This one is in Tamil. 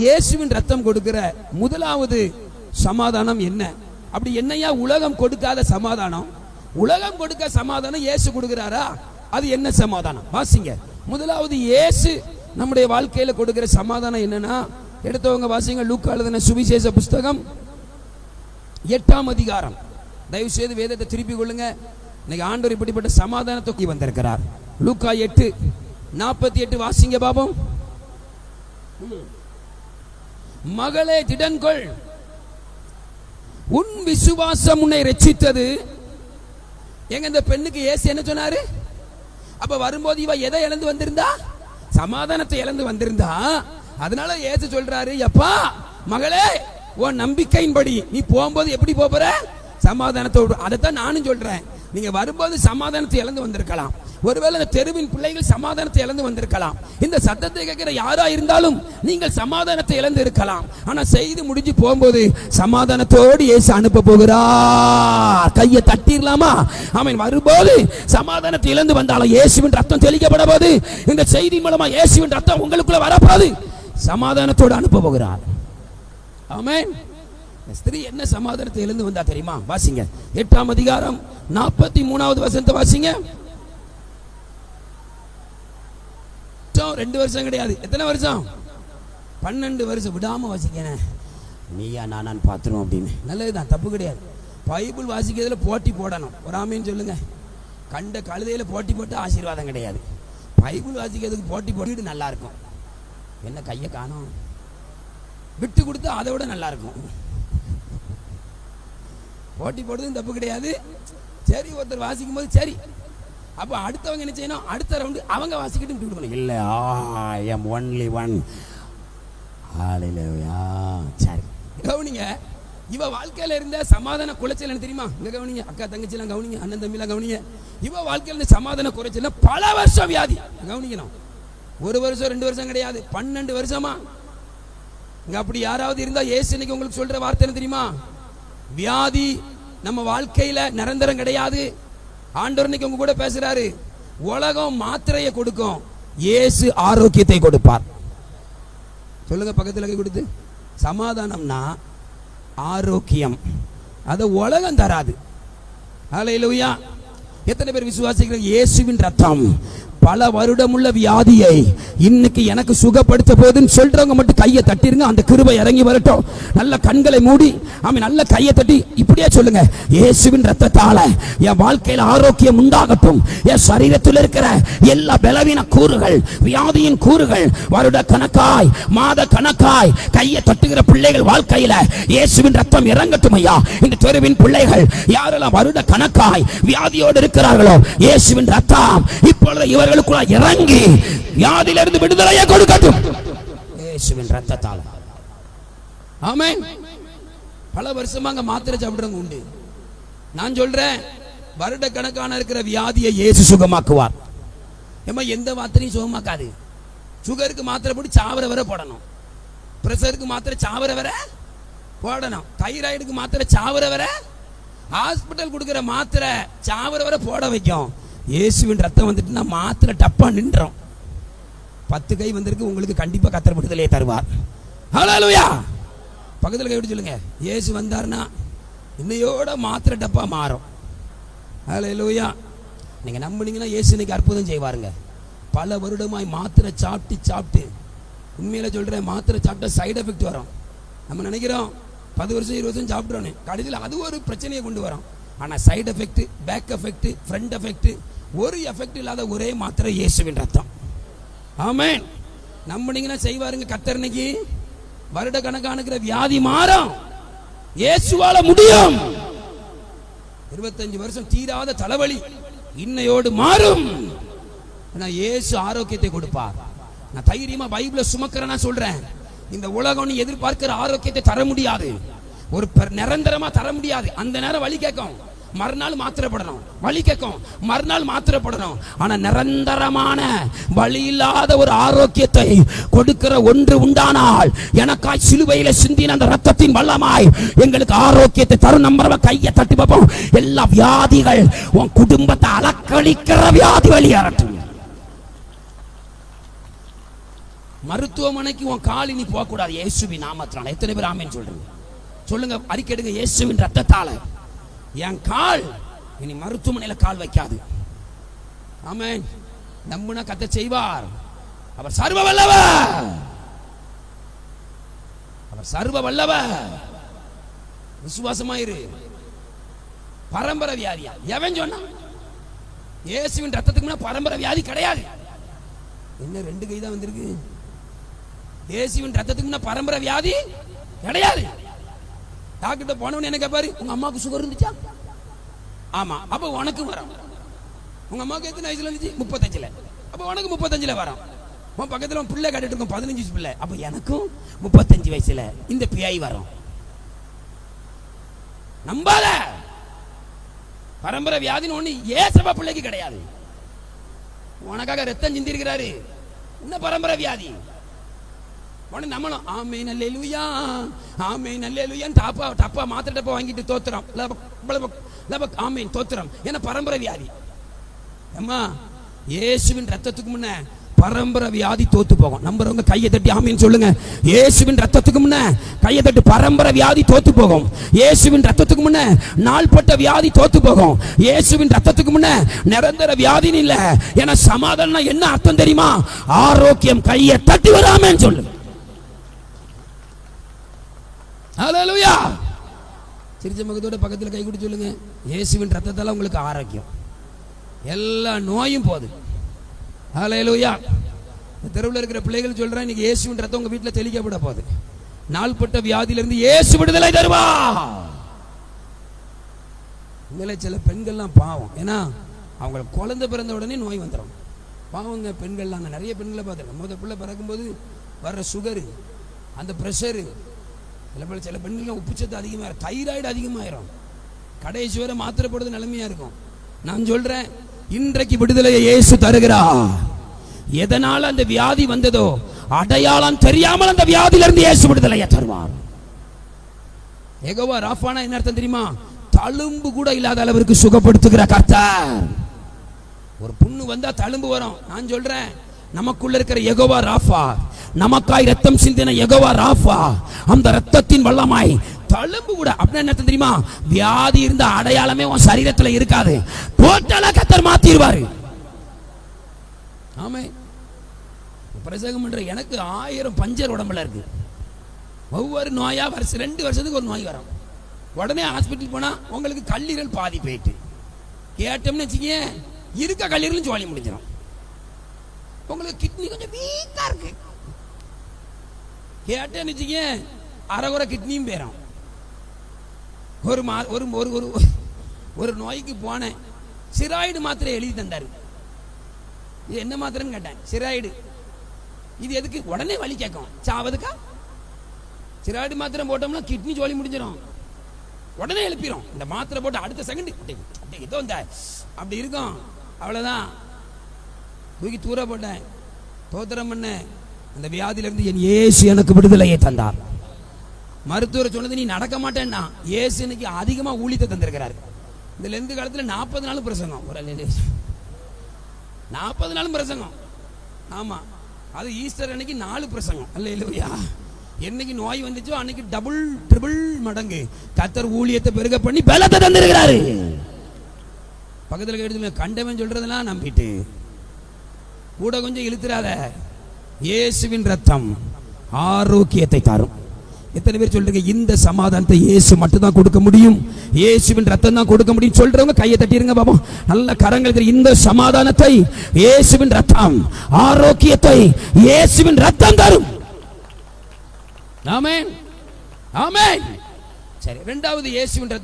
இயேசுவின் ரத்தம் கொடுக்கிற முதலாவது சமாதானம் என்ன? அப்படி என்னையா உலகம் கொடுக்காத சமாதானம்? உலகம் கொடுக்க சமாதானம் இயேசு கொடுக்கிறாரா? அது என்ன சமாதானம்? வாசிங்க. முதலாவது இயேசு நம்முடைய வாழ்க்கையில கொடுக்கிற சமாதானம் என்னன்னா எடுத்தவங்க வாசிங்க லூக்கா எழுதின சுவிசேஷ புஸ்தகம் எட்டாம் அதிகாரம். தயவு செய்து வேதத்தை திருப்பி கொள்ளுங்க. இன்னைக்கு ஆண்டவர் இப்படிப்பட்ட சமாதான தொக்கி வந்திருக்கிறார். லூக்கா எட்டு நாற்பத்தி எட்டு வாசிங்க பாபம். மகளே திடன்கொள். உன் விசுவாசம் உன்னை ரட்சித்தது. எங்க இந்த பெண்ணுக்கு ஏசு என்ன சொன்னாரு? அப்ப வரும்போது இவ எதை இழந்து வந்திருந்தா? சமாதானத்தை இழந்து வந்திருந்தா? அதனால ஏசு சொல்றாரு எப்பா மகளே உன் நம்பிக்கையின்படி நீ போகும்போது எப்படி போற? சமாதானத்தோடு. அதைத்தான் நானும் சொல்றேன். நீங்க வரும்போது சமாதானத்தை இழந்து வந்திருக்கலாம். ஒருவேளை இந்த தெருவின் பிள்ளைகள் சமாதானத்தை இழந்து வந்திருக்கலாம். இந்த சத்தத்தை கேட்கிற யாரா இருந்தாலும் நீங்கள் சமாதானத்தை இழந்து இருக்கலாம். ஆனா செய்து முடிஞ்சு போகும்போது சமாதானத்தோடு இயேசு அனுப்ப போகிறார். கையை தட்டிடலாமா அவன் வரும்போது சமாதானத்தை இழந்து வந்தாலும் இயேசுவின் ரத்தம் தெளிக்கப்பட போது இந்த செய்தி மூலமா இயேசுவின் ரத்தம் உங்களுக்குள்ள வரப்போது சமாதானத்தோடு அனுப்ப போகிறார். ஆமென். ஸ்திரீ என்ன சமாதானத்தை இழந்து வந்தா தெரியுமா? வாசிங்க. எட்டாம் அதிகாரம் நாற்பத்தி மூணாவது வசனத்தை வாசிங்க. வருஷம் ரெண்டு வருஷம் கிடையாது. எத்தனை வருஷம்? பன்னெண்டு வருஷம். விடாமல் வாசிக்கிறேன். நீயா நானான்னு பார்த்துரும் அப்படின்னு. நல்லதுதான் தப்பு கிடையாது. பைபிள் வாசிக்கிறதுல போட்டி போடணும். ஒரு ஆமீன்னு சொல்லுங்க. கண்ட கழுதையில் போட்டி போட்டு ஆசீர்வாதம் கிடையாது. பைபிள் வாசிக்கிறதுக்கு போட்டி போட்டு நல்லா இருக்கும் என்ன கையை காணும்? விட்டு கொடுத்தா அதை விட நல்லா இருக்கும் போட்டி போடுறதும் தப்பு கிடையாது. சரி ஒருத்தர் வாசிக்கும் போது சரி. அப்போ அடுத்தவங்க என்ன செய்யணும்? அடுத்த ரவுண்டு அவங்க வாசிக்கிட்டு விட்டு கொடுக்கணும். இல்லை ஐ எம் ஒன்லி ஒன் ஆலையிலயா சரி. கவனிங்க. இவ வாழ்க்கையில இருந்த சமாதான குலைச்சல் என்ன தெரியுமா? இங்க கவனிங்க. அக்கா தங்கச்சிலாம் கவனிங்க. அண்ணன் தம்பிலாம் கவனிங்க. இவ வாழ்க்கையில இருந்த சமாதான குறைச்சல் பல வருஷம் வியாதி. கவனிக்கணும். ஒரு வருஷம் ரெண்டு வருஷம் கிடையாது. பன்னெண்டு வருஷமா? இங்க அப்படி யாராவது இருந்தா ஏசு இன்னைக்கு உங்களுக்கு சொல்ற வார்த்தை என்ன தெரியுமா? வியாதி நம்ம வாழ்க்கையில நிரந்தரம் கிடையாது. ஆண்டவர் இன்னைக்கு உங்க கூட பேசுறாரு. உலகம் மாத்திரையை கொடுக்கும். இயேசு ஆரோக்கியத்தை கொடுப்பார். சொல்லுங்க பக்கத்தில் கை கொடுத்து. சமாதானம்னா ஆரோக்கியம். அதை உலகம் தராது. அலையிலுயா எத்தனை பேர் விசுவாசிகள் இயேசுவின் ரத்தம். பல வருடமுள்ள வியாதியை இன்னைக்கு எனக்கு சுகப்படுத்த போதுன்னு சொல்றவங்க மட்டும் கையை தட்டிருங்க அந்த கிருபை இறங்கி வரட்டும். நல்ல கண்களை மூடி ஆமென் நல்ல கையை தட்டி இப்படியே சொல்லுங்க. இயேசுவின் ரத்தத்தால என் வாழ்க்கையில ஆரோக்கியம் உண்டாகட்டும். என் சரீரத்தில் இருக்கிற எல்லா பலவீன கூறுகள் வியாதியின் கூறுகள் வருட கணக்காய் மாத கணக்காய் கையை தட்டுகிற பிள்ளைகள் வாழ்க்கையில இயேசுவின் ரத்தம் இறங்கட்டும் ஐயா. இந்த தெருவின் பிள்ளைகள் யாரெல்லாம் வருட கணக்காய் வியாதியோடு இருக்கிறார்களோ இயேசுவின் ரத்தம் இப்பொழுது இவர்களுக்குள்ள இறங்கி வியாதியிலிருந்து விடுதலையை கொடுக்கட்டும். இயேசுவின் ரத்தத்தால் ஆமே பல வருஷமா அங்க மாத்திரை சாப்பிடுறவங்க உண்டு. நான் சொல்றேன் வருட கணக்கான இருக்கிற வியாதியை இயேசு சுகமாக்குவார். ஏமா எந்த மாத்திரையும் சுகமாக்காது. சுகருக்கு மாத்திரை போட்டு சாவர வரை போடணும். பிரஷருக்கு மாத்திரை சாவர வர போடணும். தைராய்டுக்கு மாத்திரை சாவர வர ஹாஸ்பிட்டல் கொடுக்குற மாத்திரை சாவர வரை போட வைக்கும். இயேசுவின் ரத்தம் வந்துட்டுனா மாத்திரை டப்பா நின்றோம். பத்து கை வந்திருக்கு உங்களுக்கு கண்டிப்பாக கத்தர் விடுதலையை தருவார். ஹலோயா பக்கத்தில் கை சொல்லுங்க. ஏசு வந்தார்னா இன்னையோட மாத்திரை டப்பா மாறும். அதா நீங்கள் நம்புனீங்கன்னா ஏசு இன்னைக்கு அற்புதம் செய்வாருங்க. பல வருடமாய் மாத்திரை சாப்பிட்டு சாப்பிட்டு உண்மையில் சொல்கிறேன் மாத்திரை சாப்பிட்டா சைடு எஃபெக்ட் வரும். நம்ம நினைக்கிறோம் பத்து வருஷம் இருபது வருஷம் சாப்பிட்றோன்னு கடைசியில் அது ஒரு பிரச்சனையை கொண்டு வரும். ஆனால் side effect back effect front effect ஒரு எஃபெக்ட் இல்லாத ஒரே மாத்திரை இயேசுவின் ரத்தம். ஆமேன். நம்புனீங்கன்னா செய்வாருங்க கத்தர்னைக்கு வருட கணக்கானுக்கிற வியாதி மாறும். இயேசுவால முடியும். இருபத்தஞ்சு வருஷம் தீராத தலைவலி இன்னையோடு மாறும். ஆனா இயேசு ஆரோக்கியத்தை கொடுப்பார். நான் தைரியமா பைபிள சுமக்கிறேன் சொல்றேன். இந்த உலகம் நீ எதிர்பார்க்கிற ஆரோக்கியத்தை தர முடியாது. ஒரு நிரந்தரமா தர முடியாது. அந்த நேரம் வழி கேட்கும். மறுநாள் மாத்திரப்படணும். வழி கேட்கும். மறுநாள் மாத்திரப்படணும். ஆனா நிரந்தரமான வழி இல்லாத ஒரு ஆரோக்கியத்தை கொடுக்கிற ஒன்று உண்டானால் எனக்காய் சிலுவையில சிந்தின அந்த ரத்தத்தின் வல்லமாய் எங்களுக்கு ஆரோக்கியத்தை தரும். நம்புறவ கையை தட்டி பார்ப்போம். எல்லா வியாதிகள் உன் குடும்பத்தை அலக்களிக்கிற வியாதி வழியாரட்டும் மருத்துவமனைக்கு உன் காலினி போகக்கூடாது. போக கூடாது நாமத்தினால. எத்தனை பேர் ஆமேன்னு சொல்றீங்க? சொல்லுங்க அறிக்கைடுங்க இயேசுவின் ரத்தத்தால. என் கால். இனி மருத்துவமனையில கால் வைக்காது. ஆமேன். நம்புனா கத்த செய்வார். அவர் சர்வ வல்லவர். அவர் சர்வ வல்லவர். விசுவாசமாயிரு. பரம்பரை வியாதியா எவன் சொன்னான்? இயேசுவின் ரத்தத்துக்கு பரம்பரை வியாதி கிடையாது. என்ன ரெண்டு கை தான் வந்திருக்கு? இயேசுவின் ரத்தத்துக்கு பரம்பரை வியாதி கிடையாது. டாக்டர்கிட்ட போனவன் என்ன கேட்பாரு உங்க அம்மாவுக்கு சுகர் இருந்துச்சா? ஆமா. அப்ப உனக்கு வரும். உங்க அம்மாவுக்கு எத்தனை வயசுல இருந்துச்சு? முப்பத்தஞ்சுல. அப்ப உனக்கு முப்பத்தஞ்சுல வரும். உன் பக்கத்துல உன் பிள்ளை கட்டிட்டு இருக்கும். பதினஞ்சு வயசு பிள்ளை. அப்ப எனக்கும் முப்பத்தஞ்சு வயசுல இந்த பிஐ வரும். நம்பாத? பரம்பரை வியாதின்னு ஒண்ணு ஏசப்பா பிள்ளைக்கு கிடையாது. உனக்காக ரத்தம் சிந்திருக்கிறாரு. என்ன பரம்பரை வியாதி. உடனே நம்மளும் ஆமே நல்லேலுயா ஆமே நல்லேலுயான்னு டாப்பா டப்பா மாத்திர டப்பா வாங்கிட்டு தோத்துறோம். லபக், லபக் லபக், ஆமீன் தோத்துறோம். ஏன்னா பரம்பரை வியாதி. அம்மா இயேசுவின் ரத்தத்துக்கு முன்ன பரம்பரை வியாதி தோத்து போகும். நம்புறவங்க கையை தட்டி ஆமீன் சொல்லுங்க. இயேசுவின் ரத்தத்துக்கு முன்ன கையை தட்டி பரம்பரை வியாதி தோத்து போகும். இயேசுவின் ரத்தத்துக்கு முன்ன நாள்பட்ட வியாதி தோத்து போகும். இயேசுவின் ரத்தத்துக்கு முன்ன நிரந்தர வியாதின்னு இல்லை. ஏன்னா சமாதானம் என்ன அர்த்தம் தெரியுமா? ஆரோக்கியம் கையை தட்டி வராமன்னு சொல்லுங்க. ஹalleluya சிரிச்ச முகத்தோட பக்கத்தில் கை கொடுத்து சொல்லுங்க. இயேசுவின் ரத்தத்தால் உங்களுக்கு ஆரோக்கியம். எல்லா நோயும் போகுது. ஹalleluya தெருவில் இருக்கிற பிள்ளைகள் சொல்கிறேன் இன்னைக்கு இயேசுவின் ரத்தம் உங்கள் வீட்டில் தெளிக்கப்பட போகுது. நாள்பட்ட வியாதியிலிருந்து இயேசு விடுதலை தருவா. உண்மையிலே சில பெண்கள்லாம் பாவம். ஏன்னா அவங்களுக்கு குழந்தை பிறந்த உடனே நோய் வந்துடும் பாவங்க பெண்கள்லாம் நிறைய பெண்களை பார்த்துருக்கேன். முத பிள்ளை பிறக்கும்போது வர்ற சுகரு அந்த ப்ரெஷரு சில பேர் சில பெண்களுக்கு உப்புச்சத்து அதிகமாகிடும் தைராய்டு அதிகமாயிரும். கடைசி வரை மாத்திரப்படுறது போடுறது இருக்கும். நான் சொல்றேன் இன்றைக்கு விடுதலையை இயேசு தருகிறா எதனால அந்த வியாதி வந்ததோ அடையாளம் தெரியாமல் அந்த வியாதியிலிருந்து இயேசு விடுதலையை தருவார். எகோவா ராஃபானா என்ன அர்த்தம் தெரியுமா? தழும்பு கூட இல்லாத அளவிற்கு சுகப்படுத்துகிற கர்த்தர். ஒரு புண்ணு வந்தா தழும்பு வரும். நான் சொல்றேன் நமக்குள்ள இருக்கிற எகோவா ராஃபா. நமக்காய் ரத்தம் சிந்தின எகோவா ராஃபா. அந்த ரத்தத்தின் வல்லமாய் தழும்பு கூட. அப்படின்னு என்ன தெரியுமா? வியாதி இருந்த அடையாளமே உன் சரீரத்துல இருக்காது. டோட்டலா கத்தர் மாத்திடுவாரு ஆமே. பிரசங்கம் பண்ற எனக்கு ஆயிரம் பஞ்சர் உடம்புல இருக்கு. ஒவ்வொரு நோயா வருஷம் ரெண்டு வருஷத்துக்கு ஒரு நோய் வரும். உடனே ஹாஸ்பிட்டல் போனா உங்களுக்கு கல்லீரல் பாதி போயிட்டு. கேட்டோம்னு வச்சுக்கேன் இருக்க கல்லீரலும் ஜோலி முடிஞ்சிடும் உங்களுக்கு கிட்னி கொஞ்சம் வீக்கா இருக்கு. கேட்டேன்னு வச்சுக்கங்க அரைகுறை கிட்னியும் போயிடும் ஒரு மா ஒரு ஒரு ஒரு ஒரு நோய்க்கு போனேன். சிராய்டு மாத்திரை எழுதி தந்தாரு. இது என்ன மாத்திரைன்னு கேட்டேன். சிராய்டு. இது எதுக்கு? உடனே வலி கேட்கும். சாவதுக்கா சிராய்டு மாத்திரை போட்டோம்னா கிட்னி ஜோலி முடிஞ்சிடும் உடனே எழுப்பிடும் இந்த மாத்திரை போட்டு அடுத்த செகண்ட் ஏதோ இந்த அப்படி இருக்கும். அவ்வளவுதான். தூக்கி தூர போட்டேன். தோத்திரம் பண்ணேன் அந்த வியாதியிலிருந்து என் ஏசு எனக்கு விடுதலையை தந்தார். மருத்துவர் சொன்னது நீ நடக்க மாட்டேன்னா ஏசு இன்னைக்கு அதிகமா ஊழியத்தை தந்திருக்கிறாரு. இந்த லெந்து காலத்துல நாற்பது நாளும் பிரசங்கம். ஒரு நாற்பது நாளும் பிரசங்கம். ஆமா. அது ஈஸ்டர் அன்னைக்கு நாலு பிரசங்கம். அல்ல இல்லையா என்னைக்கு நோய் வந்துச்சோ அன்னைக்கு டபுள் ட்ரிபிள் மடங்கு. கத்தர் ஊழியத்தை பெருக பண்ணி பலத்தை தந்திருக்கிறாரு. பக்கத்துல கேட்டு கண்டவன் சொல்றதெல்லாம் நம்பிட்டு கூட கொஞ்சம் இழுத்துறாத. இயேசுவின் ரத்தம் ஆரோக்கியத்தை தரும். எத்தனை பேர் சொல்றீங்க இந்த சமாதானத்தை இயேசு மட்டும் தான் கொடுக்க முடியும். இயேசுவின் ரத்தம் தான் கொடுக்க முடியும். சொல்றவங்க கையை தட்டிருங்க பாபா. நல்ல கரங்கள் இந்த சமாதானத்தை இயேசுவின் ரத்தம் ஆரோக்கியத்தை இயேசுவின் ரத்தம் தரும். ஆமே ஆமே சரி ரெண்டாவது இயேசுவின் ரத்தம்